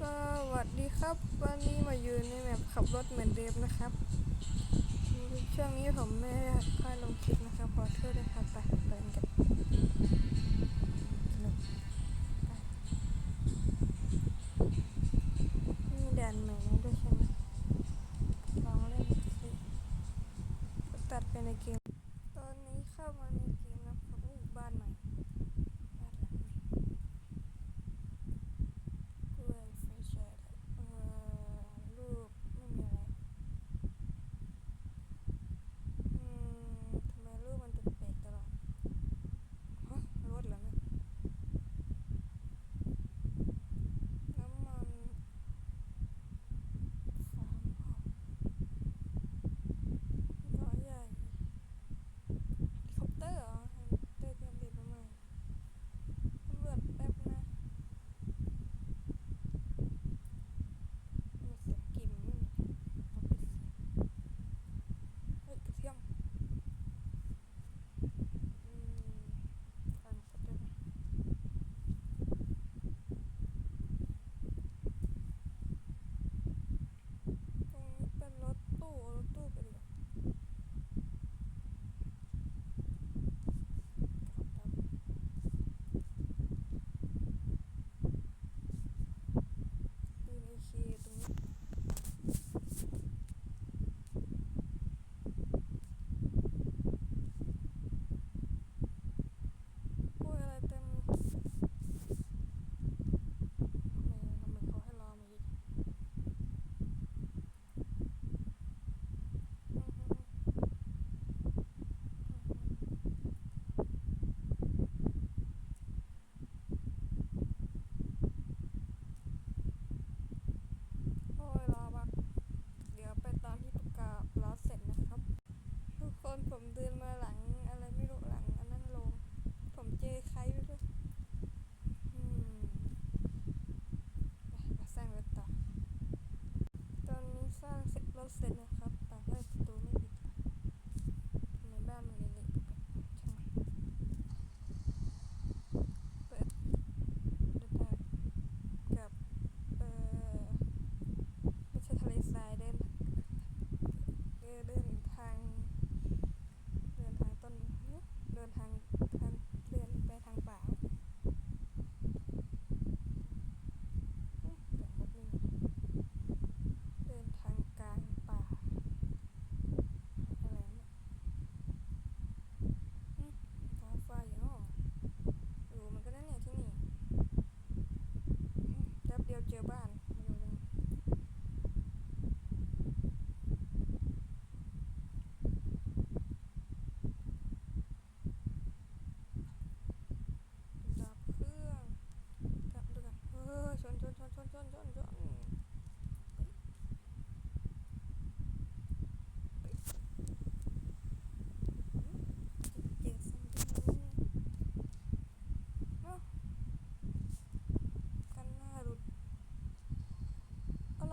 สวัสดีครับ วันนี้มาอยู่ในแมปขับรถเหมือนเดิมนะครับ ช่วงนี้ผมไม่ค่อยลงคลิปนะครับขอโทษด้วยครับไปเปิดกันสนุกไปมีด่านใหม่นะด้วยใช่ไหมลองเล่นสิตัดไปในเกม ตอนนี้เข้ามาใน usted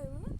Oh.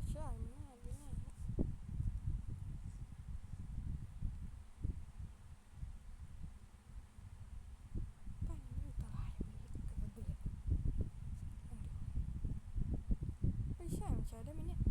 звичайно, ні, ні. Та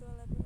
多了。